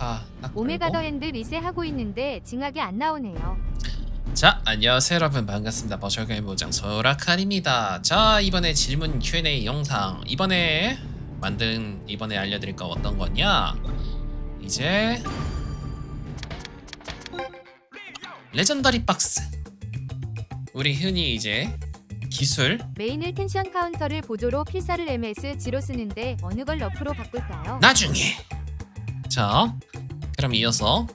가. 딱 오메가 걸고. 더 핸드 리셋하고 있는데 징하게 안 나오네요. 자, 안녕하세요 여러분 반갑습니다. 버셜가의 모장 소라칼입니다. 자, 이번에 질문 Q&A 영상 이번에 만든 이번에 알려드릴 거 어떤 거냐? 이제 레전더리 박스. 우리 흔히 이제 기술 메인을 텐션 카운터를 보조로 필사를 MS G로 쓰는데 어느 걸 러프로 바꿀까요? 나중에. 자, 그럼 이어서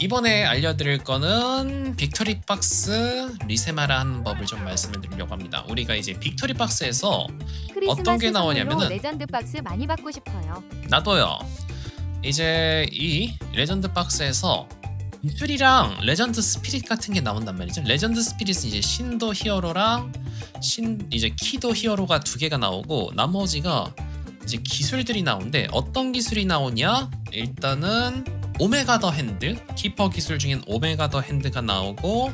이번에 알려드릴 거는 빅토리 박스 리세마라 하는 법을 좀 말씀을 드리려고 합니다. 우리가 이제 빅토리 박스에서 어떤 게 나오냐면은- 레전드 박스 많이 받고 싶어요. 나도요. 이제 이 레전드 박스에서 기술이랑 레전드 스피릿 같은 게 나온단 말이죠. 레전드 스피릿은 이제 신도 히어로랑 신 이제 키도 히어로가 두 개가 나오고 나머지가 이제 기술들이 나오는데 어떤 기술이 나오냐? 일단은 오메가 더 핸드. 키퍼 기술 중엔 오메가 더 핸드가 나오고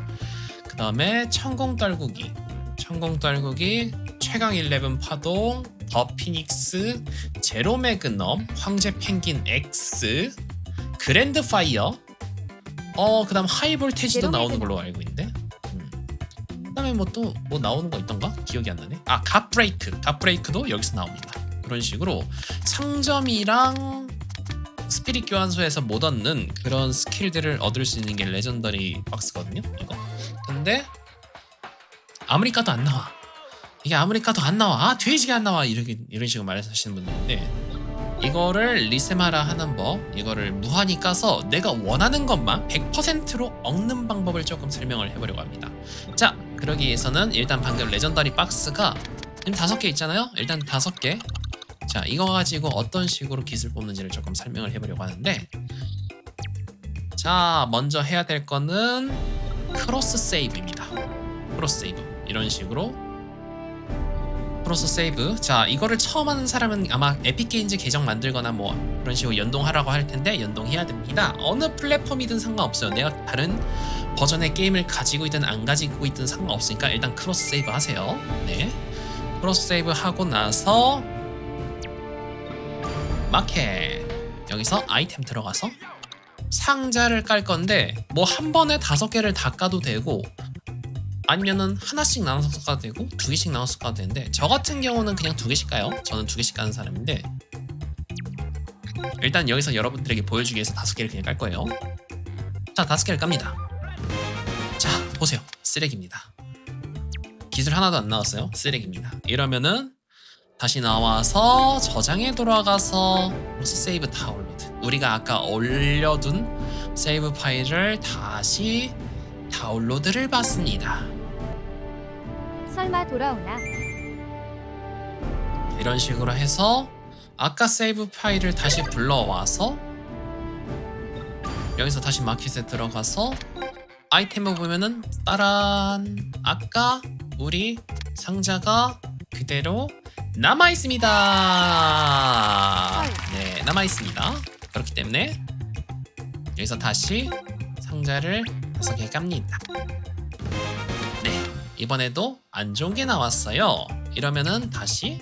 그 다음에 천공 떨구기. 천공 떨구기 최강 11 파동 더 피닉스 제로 매그넘 황제 펭귄 X 그랜드 파이어. 어 그다음 하이 볼테지도 제로 나오는. 걸로 알고 있는데. 음. 그다음에 뭐또뭐 나오는 거 있던가? 기억이 안 나네. 아 갓브레이크. 갓브레이크도 여기서 나옵니다 그런 식으로 상점이랑 스피릿 교환소에서 못 얻는 그런 스킬들을 얻을 수 있는 게 레전더리 박스거든요 이거. 근데 아무리 까도 안 나와. 이게 아무리 까도 안 나와. 아 돼지가 안 나와. 이렇게 이런 식으로 말하시는 분들인데 이거를 리세마라 하는 법 이거를 무한히 까서 내가 원하는 것만 100%로 얻는 방법을 조금 설명을 해보려고 합니다. 자 그러기 위해서는 일단 방금 레전더리 박스가 지금 다섯 개 있잖아요? 일단 다섯 개 자 이거 가지고 어떤 식으로 기술 뽑는지를 조금 설명을 해보려고 하는데 자 먼저 해야 될 거는 크로스 세이브입니다. 크로스 세이브. 이런 식으로. 크로스 세이브. 자 이거를 처음 하는 사람은 아마 에픽 게임즈 계정 만들거나 뭐 그런 식으로 연동하라고 할 텐데 연동해야 됩니다. 어느 플랫폼이든 상관없어요. 내가 다른 버전의 게임을 가지고 있든 안 가지고 있든 상관없으니까 일단 크로스 세이브 하세요. 네. 크로스 세이브 하고 나서 마켓 여기서 아이템 들어가서 상자를 깔 건데 뭐 한 번에 다섯 개를 다 까도 되고 아니면은 하나씩 나눠서 까도 되고 두 개씩 나눠서 까도 되는데 저 같은 경우는 그냥 두 개씩 까요. 저는 두 개씩 까는 사람인데 일단 여기서 여러분들에게 보여주기 위해서 다섯 개를 그냥 깔 거예요. 자 다섯 개를 깝니다. 자 보세요 쓰레기입니다. 기술 하나도 안 나왔어요. 쓰레기입니다. 이러면은 다시 나와서 저장에 돌아가서 로스 세이브 다운로드 우리가 아까 올려둔 세이브 파일을 다시 다운로드를 받습니다. 설마 돌아오나? 이런 식으로 해서 아까 세이브 파일을 다시 불러와서 여기서 다시 마켓에 들어가서 아이템을 보면은 따란 아까 우리 상자가 그대로 남아 있습니다. 네, 남아 있습니다. 그렇기 때문에 여기서 다시 상자를 다섯 개 깝니다. 네, 이번에도 안 좋은 게 나왔어요. 이러면은 다시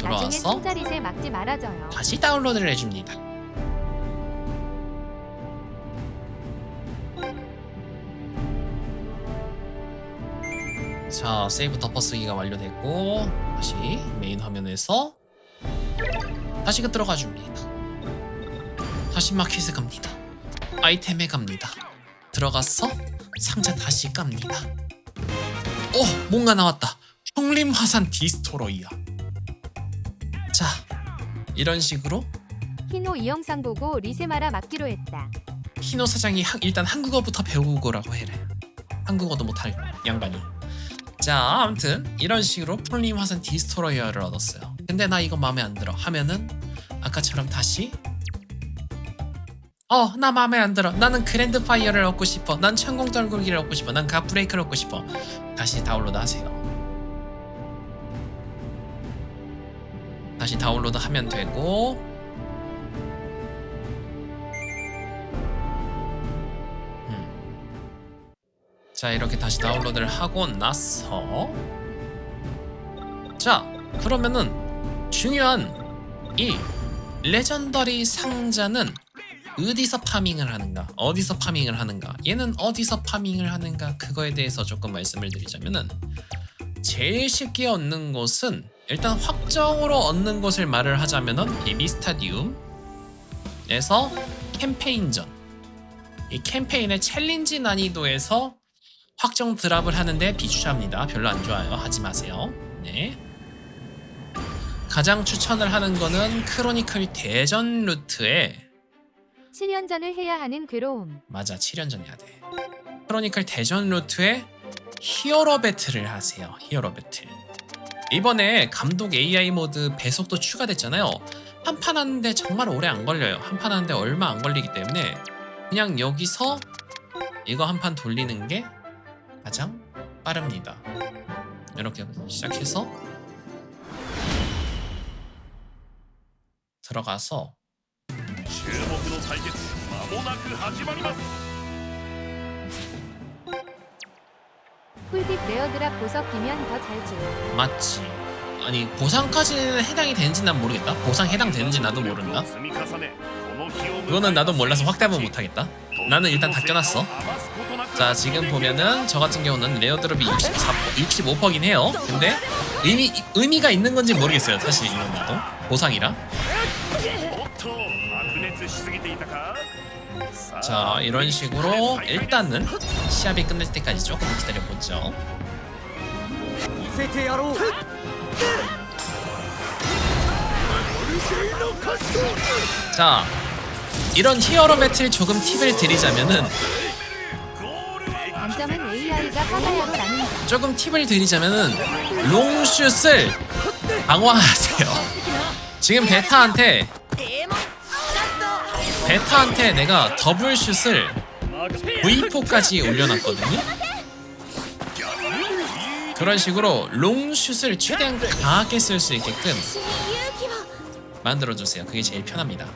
들어와서? 다시 다운로드를 해줍니다. 자, 세이브 덮어 쓰기가 완료됐고 다시 메인 화면에서 다시 그 들어가 줍니다. 다시 마켓에 갑니다. 아이템에 갑니다. 들어가서 상자 다시 깝니다. 어, 뭔가 나왔다. 형림 화산 디스토로이야. 자, 이런 식으로 키노 이 영상 보고 리세마라 막기로 했다. 희노 사장이 한- 일단 한국어부터 배우고라고 해래. 한국어도 못할 양반이. 자, 아무튼 이런 식으로 풀림 화산 디스토로이어를 얻었어요. 근데 나 이거 마음에 안 들어. 하면은 아까처럼 다시 어, 나 마음에 안 들어. 나는 그랜드 파이어를 얻고 싶어. 난 천공 떨구기를 얻고 싶어. 난 갓브레이크를 얻고 싶어. 다시 다운로드 하세요. 다시 다운로드 하면 되고 자 이렇게 다시 다운로드를 하고 나서 자 그러면은 중요한 이 레전더리 상자는 어디서 파밍을 하는가? 어디서 파밍을 하는가? 얘는 어디서 파밍을 하는가? 그거에 대해서 조금 말씀을 드리자면은 제일 쉽게 얻는 곳은 일단 확정으로 얻는 곳을 말을 하자면은 베비 스타디움에서 캠페인전. 이 캠페인의 챌린지 난이도에서 확정 드랍을 하는데 비추합니다. 별로 안 좋아요. 하지 마세요. 네. 가장 추천을 하는 거는 크로니클 대전 루트에 7년전을 해야 하는 괴로움. 맞아 7연전 해야 돼. 크로니클 대전 루트에 히어로 배틀을 하세요. 히어로 배틀. 이번에 감독 AI 모드 배속도 추가됐잖아요. 한 판 하는데 정말 오래 안 걸려요. 한 판 하는데 얼마 안 걸리기 때문에 그냥 여기서 이거 한 판 돌리는 게 가장 빠릅니다. 이렇게 시작해서 들어가서 꿀팁 레어드랍 보석이면 더 잘 지워 맞지. 아니 보상까지는 해당이 되는지 난 모르겠다. 보상 해당되는지 나도 모른다. 그거는 나도 몰라서 확답은 못하겠다. 나는 일단 다 껴놨어. 자 지금 보면은 저 같은 경우는 레어 드롭이 64, 65%긴 해요. 근데 의미, 의미가 있는 건지 모르겠어요 사실 이런 것도. 보상이라. 자 이런 식으로 일단은 시합이 끝날 때까지 조금 기다려보죠. 자 이런 히어로 배틀 조금 팁을 드리자면은 조금 팁을 드리자면은 롱슛을 강화하세요. 지금 베타한테 베타한테 내가 더블슛을 V4까지 올려놨거든요. 그런 식으로 롱슛을 최대한 강하게 쓸 수 있게끔 만들어주세요. 그게 제일 편합니다.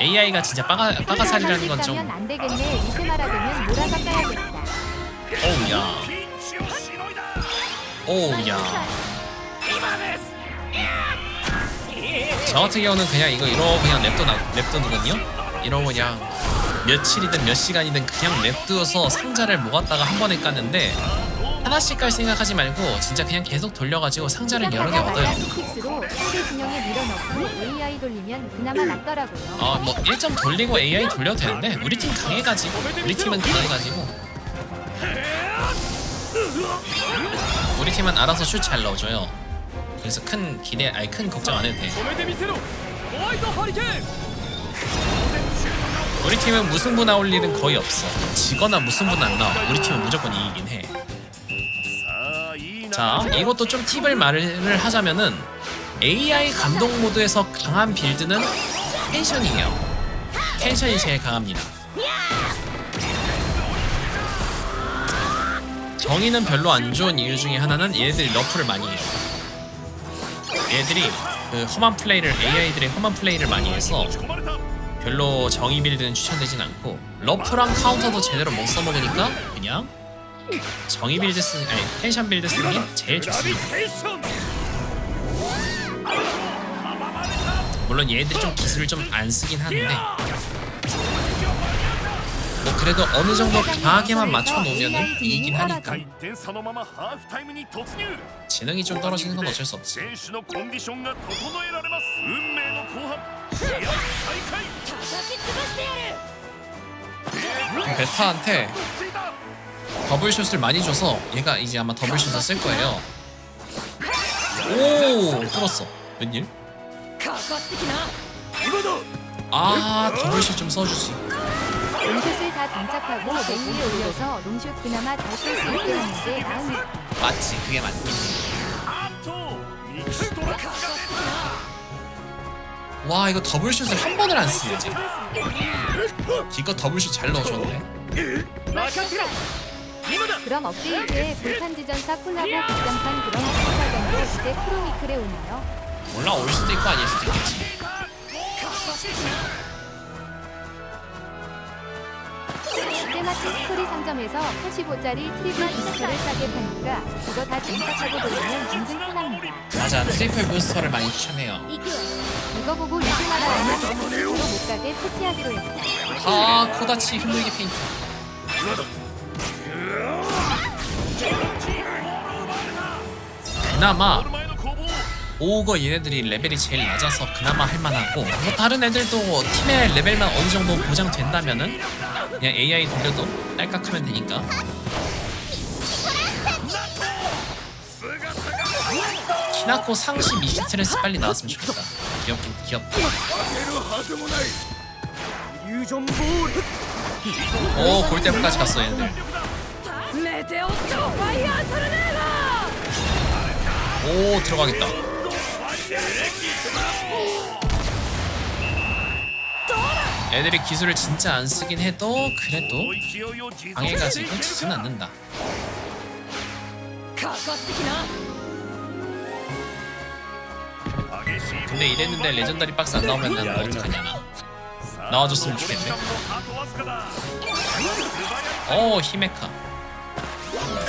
AI가 진짜 빠가, 빠가살이라는 건 좀 오우야. 오우야. 저 같은 경우는 그냥 이거 이러고 그냥 냅둬 나, 냅둬두거든요. 이러고 그냥 며칠이든 몇 시간이든 그냥 냅두어서 상자를 모았다가 한 번에 깠는데 하나씩 깔 생각하지 말고 진짜 그냥 계속 돌려가지고 상자를 여러 개 얻어요. 어, 아뭐 1점 돌리고 AI 돌려도 되는데 우리 팀 강해가지고 우리 팀은 강해가지고. 우리 팀은 알아서 슛 잘 넣어줘요. 그래서 큰 기대, 아니 큰 걱정 안 해도 돼. 우리 팀은 무승부 나올 일은 거의 없어. 지거나 무승부는 안 나와. 우리 팀은 무조건 이기긴 해. 자, 이것도 좀 팁을 말을 하자면은 AI 감독 모드에서 강한 빌드는 텐션이에요. 텐션이 제일 강합니다. 정의는 별로 안 좋은 이유 중에 하나는 얘네들이 러프를 많이 해요. 얘네들이 그 험한 플레이를 AI들의 험한 플레이를 많이 해서 별로 정의 빌드는 추천되진 않고 러프랑 카운터도 제대로 못 써먹으니까 그냥 정의 빌드 쓰는 아니 텐션 빌드 쓰는 게 제일 좋습니다. 물론 얘네들 좀 기술을 좀 안 쓰긴 하는데 그래도 어느 정도 강하게만 맞춰놓으면 이기긴 하니까. 지능이 좀 떨어지는 건 어쩔 수 없지 베타한테 더블슛을 많이 줘서 얘가 이제 아마 더블슛을 쓸 거예요. 오! 뚫었어. 웬일? 아 더블슛 좀 써주지. 롱슛을 다 장착하고 맹위에 올려서 롱슛 그나마 더 쏠 수 있게 하는 게 나은 맞지 그게 맞지 와 이거 더블슛을 한 번을 안 쓰지 기껏 더블슛 잘 넣어줬네. 그럼 업데이트에 불탄지전 사쿠나고 극장판 그런 장사전도 이제 크로니클에 오나요? 몰라 올 수도 있고 아닐 수도 있겠지. 때마침 스토리 상점에서 85짜리 트리플 부스터를 싸게 파니까 그거 다 진짜라고 보이면 인증 편합니다. 맞아 트리플 부스터를 많이 추천해요 이거 보고 유심하다 하면 앞으로 못 가게 푸치하기로 했다. 아 코다치 흔들기 페인트 그나마 오거 얘네들이 레벨이 제일 낮아서 그나마 할만하고 뭐 다른 애들도 팀의 레벨만 어느 정도 보장된다면은 그냥 AI 돌려도 딸깍하면 되니까. 키나코 상시 미시트레스 빨리 나왔으면 좋겠다. 귀엽긴 귀엽다 오 골대까지 갔어 얘네들. 오 들어가겠다. 애들이 기술을 진짜 안 쓰긴 해도 그래도 방해가 지금 지진 않는다. 근데 이랬는데 레전더리 박스 안 나오면 난 어떡하냐. 나와줬으면 좋겠네. 오 히메카.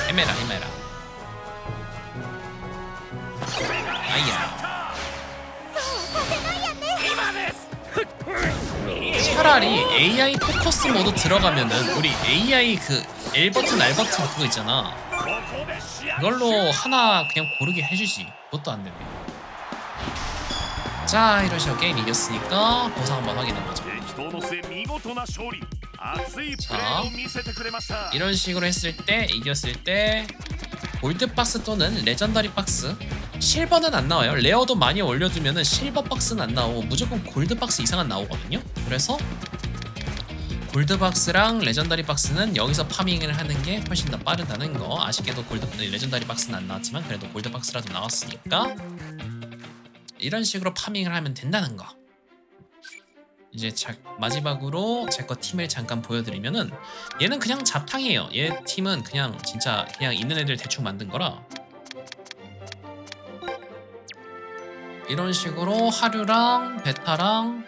헤메라 헤메라. 아이야. 차라리 AI 포커스 모드 들어가면은 우리 AI 그 L버튼 R버튼 그거 있잖아. 이걸로 하나 그냥 고르게 해주지. 그것도 안되네. 자 이런 식으로 게임 이겼으니까 보상 한번 확인해보자 자 이런 식으로 했을 때 이겼을 때 골드박스 또는 레전더리 박스. 실버는 안 나와요. 레어도 많이 올려두면은 실버 박스는 안 나오고 무조건 골드 박스 이상은 나오거든요. 그래서 골드 박스랑 레전더리 박스는 여기서 파밍을 하는 게 훨씬 더 빠르다는 거. 아쉽게도 골드 레전더리 박스는 안 나왔지만 그래도 골드 박스라도 나왔으니까 이런 식으로 파밍을 하면 된다는 거. 이제 자, 마지막으로 제 거 팀을 잠깐 보여드리면은 얘는 그냥 잡탕이에요. 얘 팀은 그냥 진짜 그냥 있는 애들 대충 만든 거라 이런 식으로 하류랑 베타랑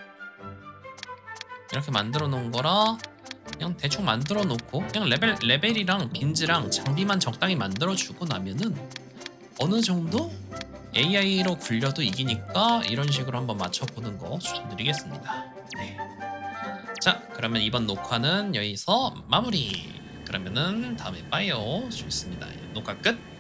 이렇게 만들어 놓은 거라 그냥 대충 만들어 놓고 그냥 레벨 레벨이랑 빈즈랑 장비만 적당히 만들어 주고 나면은 어느 정도 AI로 굴려도 이기니까 이런 식으로 한번 맞춰 보는 거 추천드리겠습니다. 네. 자 그러면 이번 녹화는 여기서 마무리 그러면은 다음에 봐요 좋습니다 녹화 끝